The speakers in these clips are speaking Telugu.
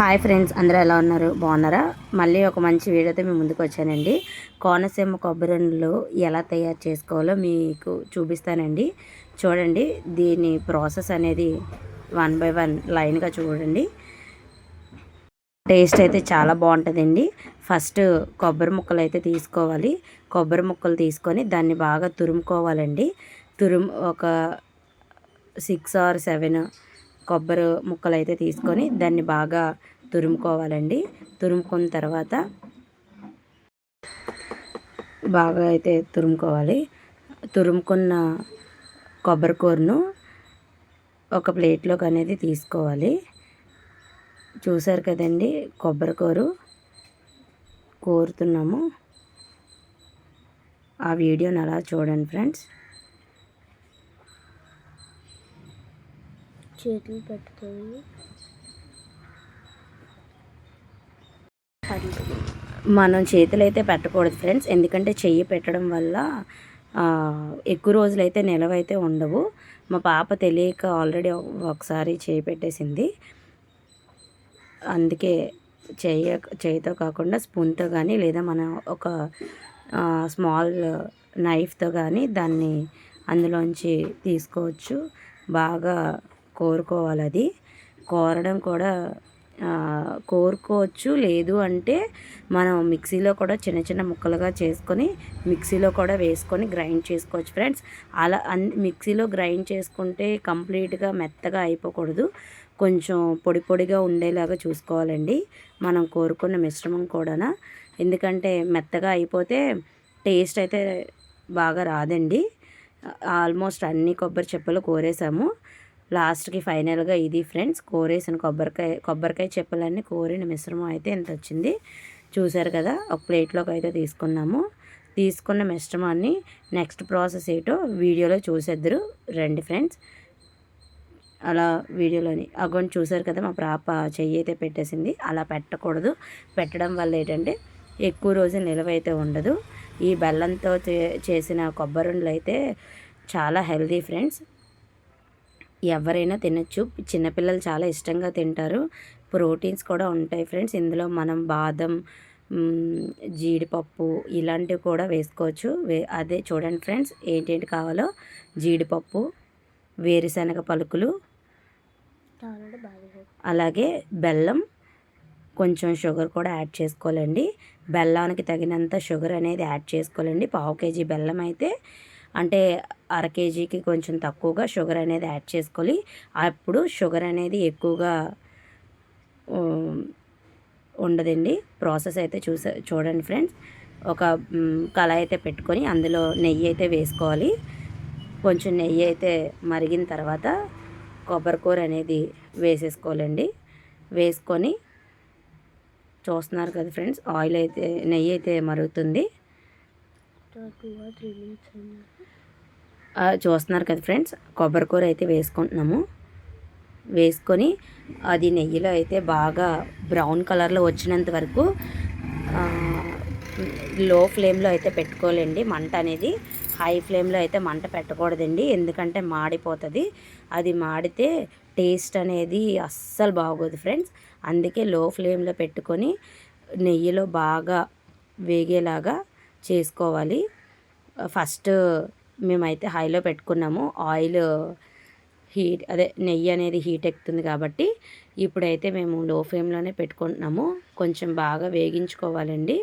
హాయ్ ఫ్రెండ్స్ అందరూ ఎలా ఉన్నారు? బాగున్నారా? మళ్ళీ ఒక మంచి వీడియోతో మేము ముందుకు వచ్చానండి. కోనసీమ కొబ్బరి ఎలా తయారు చేసుకోవాలో మీకు చూపిస్తానండి. చూడండి దీని ప్రాసెస్ అనేది వన్ బై వన్ లైన్గా చూడండి. టేస్ట్ అయితే చాలా బాగుంటుందండి. ఫస్ట్ కొబ్బరి ముక్కలు అయితే తీసుకోవాలి. కొబ్బరి ముక్కలు తీసుకొని దాన్ని బాగా తురుముకోవాలండి. తురుము ఒక సిక్స్ ఆర్ సెవెన్ కొబ్బరి ముక్కలు అయితే తీసుకొని దాన్ని బాగా తురుముకోవాలండి. తురుముకున్న తర్వాత బాగా అయితే తురుముకోవాలి. తురుముకున్న కొబ్బరి కూరను ఒక ప్లేట్లోకి అనేది తీసుకోవాలి. చూసారు కదండి కొబ్బరి కూర కోరుతున్నాము. ఆ వీడియోని అలా చూడండి ఫ్రెండ్స్. చేతులు పెట్టుకొని మనం చేతులు అయితే పెట్టకూడదు ఫ్రెండ్స్. ఎందుకంటే చెయ్యి పెట్టడం వల్ల ఎక్కువ రోజులు అయితే నిలవ అయితే ఉండవు. మా పాప తెలియక ఆల్రెడీ ఒకసారి చేయి పెట్టేసింది. అందుకే చెయ్య చేయితో కాకుండా స్పూన్తో కానీ లేదా మనం ఒక స్మాల్ నైఫ్తో కానీ దాన్ని అందులోంచి తీసుకోవచ్చు. బాగా కోరుకోవాలి అది కోరడం కూడా కోరుకోవచ్చు. లేదు అంటే మనం మిక్సీలో కూడా చిన్న చిన్న ముక్కలుగా చేసుకొని మిక్సీలో కూడా వేసుకొని గ్రైండ్ చేసుకోవచ్చు ఫ్రెండ్స్. అలా అన్ మిక్సీలో గ్రైండ్ చేసుకుంటే కంప్లీట్గా మెత్తగా అయిపోకూడదు. కొంచెం పొడి పొడిగా ఉండేలాగా చూసుకోవాలండి. మనం కోరుకున్న మిశ్రమం కూడా ఎందుకంటే మెత్తగా అయిపోతే టేస్ట్ అయితే బాగా రాదండి. ఆల్మోస్ట్ అన్ని కొబ్బరి చెప్పలు కోరేసాము. లాస్ట్కి ఫైనల్గా ఇది ఫ్రెండ్స్ కోరేసిన కొబ్బరికాయ కొబ్బరికాయ చెప్పులన్నీ కోరిన మిశ్రమం అయితే ఇంత వచ్చింది చూసారు కదా ఒక ప్లేట్లోకి అయితే తీసుకున్నాము. తీసుకున్న మిశ్రమాన్ని నెక్స్ట్ ప్రాసెస్ ఏంటో వీడియోలో చూసేద్దరు రండి ఫ్రెండ్స్. అలా వీడియోలోని అగోని చూసారు కదా మా పాప చెయ్యి అయితే పెట్టేసింది. అలా పెట్టకూడదు. పెట్టడం వల్ల ఏంటంటే ఎక్కువ రోజు నిలవ అయితే ఉండదు. ఈ బెల్లంతో చేసిన కొబ్బరి అయితే చాలా హెల్దీ ఫ్రెండ్స్. ఎవరైనా తినచ్చు. చిన్నపిల్లలు చాలా ఇష్టంగా తింటారు. ప్రోటీన్స్ కూడా ఉంటాయి ఫ్రెండ్స్. ఇందులో మనం బాదం జీడిపప్పు ఇలాంటివి కూడా వేసుకోవచ్చు. వే అదే చూడండి ఫ్రెండ్స్ ఏంటేంటి కావాలో? జీడిపప్పు వేరుశనగ పలుకులు అలాగే బెల్లం కొంచెం షుగర్ కూడా యాడ్ చేసుకోవాలండి. బెల్లానికి తగినంత షుగర్ అనేది యాడ్ చేసుకోవాలండి. పావు కేజీ బెల్లం అయితే అంటే అర కేజీకి కొంచెం తక్కువగా షుగర్ అనేది యాడ్ చేసుకోవాలి అప్పుడు షుగర్ అనేది ఎక్కువగా ఉండదండి. ప్రాసెస్ అయితే చూసా చూడండి ఫ్రెండ్స్. ఒక కళాయి అయితే పెట్టుకొని అందులో నెయ్యి అయితే వేసుకోవాలి. కొంచెం నెయ్యి అయితే మరిగిన తర్వాత కొబ్బరికూర అనేది వేసేసుకోవాలండి. వేసుకొని చూస్తున్నారు కదా ఫ్రెండ్స్ ఆయిల్ అయితే నెయ్యి అయితే మరుగుతుంది. చూస్తున్నారు కదా ఫ్రెండ్స్ కొబ్బరికూర అయితే వేసుకుంటున్నాము. వేసుకొని అది నెయ్యిలో అయితే బాగా బ్రౌన్ కలర్లో వచ్చినంత వరకు లో ఫ్లేమ్లో అయితే పెట్టుకోలేండి మంట అనేది హై ఫ్లేమ్లో అయితే మంట పెట్టకూడదండి ఎందుకంటే మాడిపోతుంది. అది మాడితే టేస్ట్ అనేది అస్సలు బాగోదు ఫ్రెండ్స్. అందుకే లో ఫ్లేమ్లో పెట్టుకొని నెయ్యిలో బాగా వేగేలాగా చేసుకోవాలి. ఫస్ట్ మేమైతే హైలో పెట్టుకున్నాము. ఆయిల్ హీట్ అదే నెయ్యి అనేది హీట్ ఎక్కుతుంది కాబట్టి ఇప్పుడైతే మేము లో ఫ్లేమ్లోనే పెట్టుకుంటున్నాము. కొంచెం బాగా వేగించుకోవాలండి.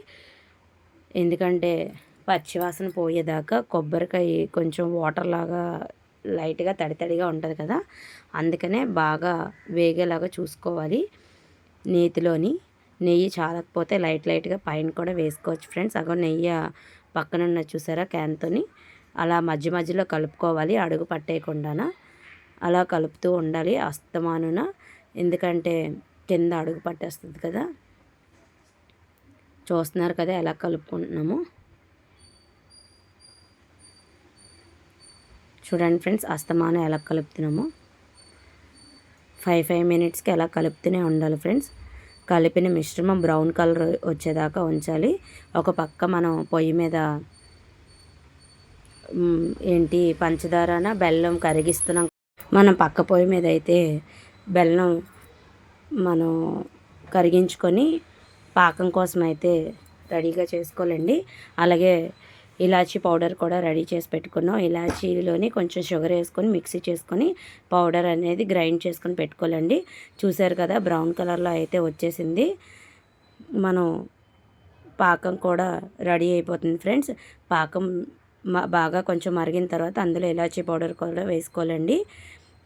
ఎందుకంటే పచ్చివాసన పోయేదాకా కొబ్బరికాయ కొంచెం వాటర్ లాగా లైట్గా తడితడిగా ఉంటుంది కదా అందుకనే బాగా వేగేలాగా చూసుకోవాలి నేతిలోని. నెయ్యి చాలకపోతే లైట్ లైట్గా పైన కూడా వేసుకోవచ్చు ఫ్రెండ్స్. అగో నెయ్యి పక్కన చూసారా క్యాన్తోని? అలా మధ్య మధ్యలో కలుపుకోవాలి అడుగు పట్టేయకుండా అలా కలుపుతూ ఉండాలి అస్తమానున. ఎందుకంటే కింద అడుగు పట్టేస్తుంది కదా. చూస్తున్నారు కదా ఎలా కలుపుకుంటున్నాము. చూడండి ఫ్రెండ్స్ అస్తమానం ఎలా కలుపుతున్నాము. ఫైవ్ ఫైవ్ మినిట్స్కి ఎలా కలుపుతూనే ఉండాలి ఫ్రెండ్స్. కలిపిన మిశ్రమం బ్రౌన్ కలర్ వచ్చేదాకా ఉంచాలి. ఒక పక్క మనం పొయ్యి మీద ఏంటి పంచదారన? బెల్లం కరిగిస్తున్నాం. మనం పక్క పొయ్యి మీద అయితే బెల్లం మనం కరిగించుకొని పాకం కోసం అయితే రెడీగా చేసుకోవాలండి. అలాగే ఇలాచీ పౌడర్ కూడా రెడీ చేసి పెట్టుకున్నాం. ఇలాచీలోని కొంచెం షుగర్ వేసుకొని మిక్సీ చేసుకొని పౌడర్ అనేది గ్రైండ్ చేసుకొని పెట్టుకోవాలండి. చూసారు కదా బ్రౌన్ కలర్లో అయితే వచ్చేసింది. మనం పాకం కూడా రెడీ అయిపోతుంది ఫ్రెండ్స్. పాకం బాగా కొంచెం మరిగిన తర్వాత అందులో ఇలాచీ పౌడర్ కూడా వేసుకోవాలండి.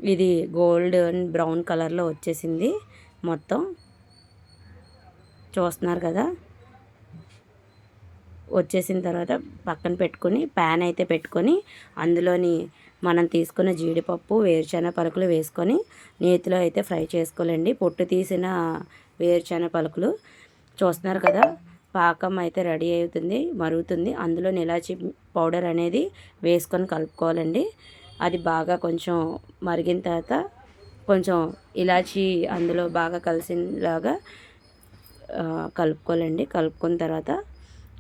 ఇది గోల్డ్ అండ్ బ్రౌన్ కలర్లో వచ్చేసింది మొత్తం. చూస్తున్నారు కదా? వచ్చేసిన తర్వాత పక్కన పెట్టుకొని ప్యాన్ అయితే పెట్టుకొని అందులోని మనం తీసుకున్న జీడిపప్పు వేరుశెనగ పలుకులు వేసుకొని నేతిలో అయితే ఫ్రై చేసుకోవాలండి. పొట్టు తీసిన వేరుశెనగ పలుకులు. చూస్తున్నారు కదా? పాకం అయితే రెడీ అవుతుంది మరుగుతుంది. అందులో ఇలాచి పౌడర్ అనేది వేసుకొని కలుపుకోవాలండి. అది బాగా కొంచెం మరిగిన తర్వాత కొంచెం ఇలాచి అందులో బాగా కలిసినలాగా కలుపుకోవాలండి. కలుపుకున్న తర్వాత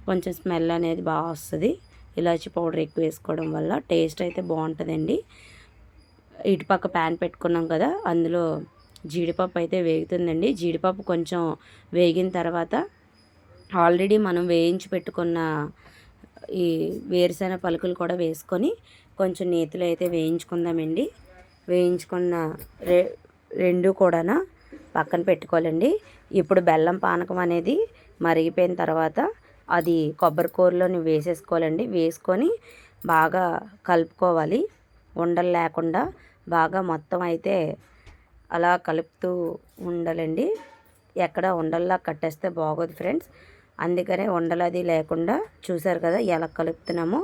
కొంచెం స్మెల్ అనేది బాగా వస్తుంది. ఇలాచి పౌడర్ ఎక్కువ వేసుకోవడం వల్ల టేస్ట్ అయితే బాగుంటుందండి. ఇటుపక్క ప్యాన్ పెట్టుకున్నాం కదా అందులో జీడిపప్పు అయితే వేగుతుందండి. జీడిపప్పు కొంచెం వేగిన తర్వాత ఆల్రెడీ మనం వేయించి పెట్టుకున్న ఈ వేరుశెనగ పలుకులు కూడా వేసుకొని కొంచెం నేతిలో అయితే వేయించుకుందామండి. వేయించుకున్న రె రెండు కూడా పక్కన పెట్టుకోవాలండి. ఇప్పుడు బెల్లం పానకం అనేది మరిగిపోయిన తర్వాత అది కొబ్బరి కూరలోని వేసేసుకోవాలండి. వేసుకొని బాగా కలుపుకోవాలి. ఉండలు లేకుండా బాగా మొత్తం అయితే అలా కలుపుతూ ఉండాలండి. ఎక్కడ ఉండల్లా కట్టేస్తే బాగోదు ఫ్రెండ్స్. అందుకనే ఉండలు అది లేకుండా చూసారు కదా ఎలా కలుపుతున్నామో.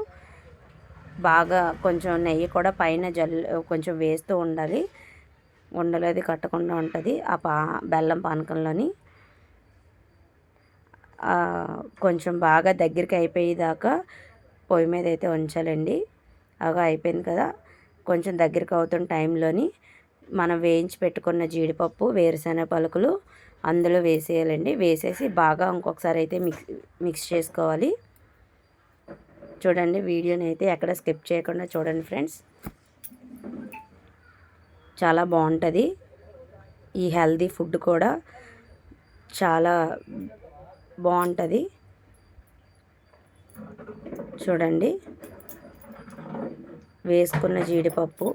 బాగా కొంచెం నెయ్యి కూడా పైన జల్ కొంచెం వేస్తూ ఉండాలి. ఉండలు అది కట్టకుండా ఉంటుంది. ఆ పా బెల్లం పానకంలోని. కొంచెం బాగా దగ్గరికి అయిపోయేదాకా పొయ్యి మీద అయితే ఉంచాలండి. అగా అయిపోయింది కదా. కొంచెం దగ్గరికి అవుతున్న టైంలోని మనం వేయించి పెట్టుకున్న జీడిపప్పు వేరుశెనగ పలుకులు అందులో వేసేయాలండి. వేసేసి బాగా ఇంకొకసారి అయితే మిక్స్ మిక్స్ చేసుకోవాలి. చూడండి వీడియోని అయితే ఎక్కడ స్కిప్ చేయకుండా చూడండి ఫ్రెండ్స్. చాలా బాగుంటుంది. ఈ హెల్దీ ఫుడ్ కూడా చాలా బాగుంటుంది. చూడండి. వేసుకున్న జీడిపప్పు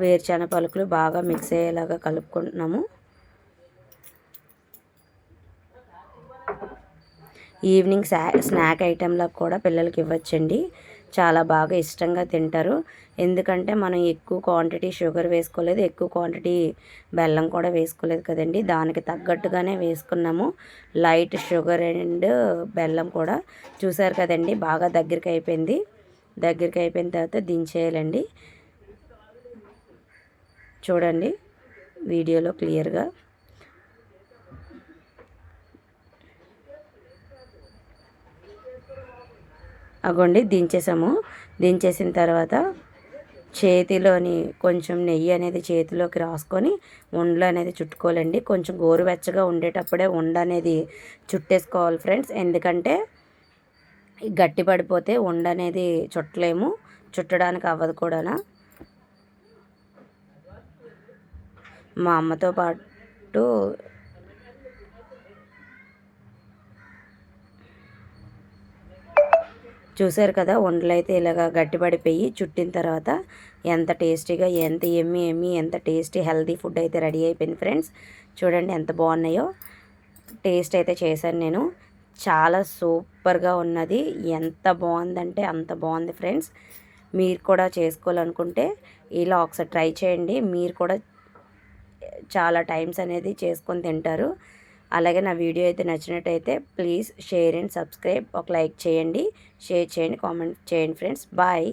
వేరుచెన పలుకులు బాగా మిక్స్ అయ్యేలాగా కలుపుకుంటున్నాము. ఈవినింగ్ స్నాక్ ఐటెంలకు కూడా పిల్లలకి ఇవ్వచ్చండి చాలా బాగా ఇష్టంగా తింటారు. ఎందుకంటే మనం ఎక్కువ క్వాంటిటీ షుగర్ వేసుకోలేదు ఎక్కువ క్వాంటిటీ బెల్లం కూడా వేసుకోలేదు కదండి. దానికి తగ్గట్టుగానే వేసుకున్నాము. లైట్ షుగర్ అండ్ బెల్లం కూడా చూసారు కదండి బాగా దగ్గరికి అయిపోయింది దగ్గరికి అయిపోయిన తర్వాత దించేయాలండి. చూడండి వీడియోలో క్లియర్గా. అగోండి దించేసాము. దించేసిన తర్వాత చేతిలోని కొంచెం నెయ్యి అనేది చేతిలోకి రాసుకొని ఉండలు అనేది చుట్టుకోవాలండి. కొంచెం గోరువెచ్చగా ఉండేటప్పుడే ఉండ అనేది చుట్టేసుకోవాలి ఫ్రెండ్స్. ఎందుకంటే గట్టి పడిపోతే ఉండ అనేది చుట్టలేము చుట్టడానికి అవ్వదు కూడా మా అమ్మతో పాటు చూసారు కదా వండలు అయితే ఇలాగ గట్టిపడిపోయి చుట్టిన తర్వాత ఎంత టేస్టీగా ఎంత ఎమ్మి ఎమ్మి ఎంత టేస్టీ హెల్తీ ఫుడ్ అయితే రెడీ అయిపోయింది ఫ్రెండ్స్. చూడండి ఎంత బాగున్నాయో. టేస్ట్ అయితే చేశాను నేను. చాలా సూపర్గా ఉన్నది. ఎంత బాగుందంటే అంత బాగుంది ఫ్రెండ్స్. మీరు కూడా చేసుకోవాలనుకుంటే ఇలా ఒకసారి ట్రై చేయండి. మీరు కూడా చాలా టైమ్స్ అనేది చేసుకొని తింటారు. అలాగే నా వీడియో అయితే నచ్చినట్టయితే ప్లీజ్ షేర్ అండ్ సబ్స్క్రైబ్. ఒక లైక్ చేయండి. షేర్ చేయండి. కామెంట్ చేయండి ఫ్రెండ్స్. బాయ్.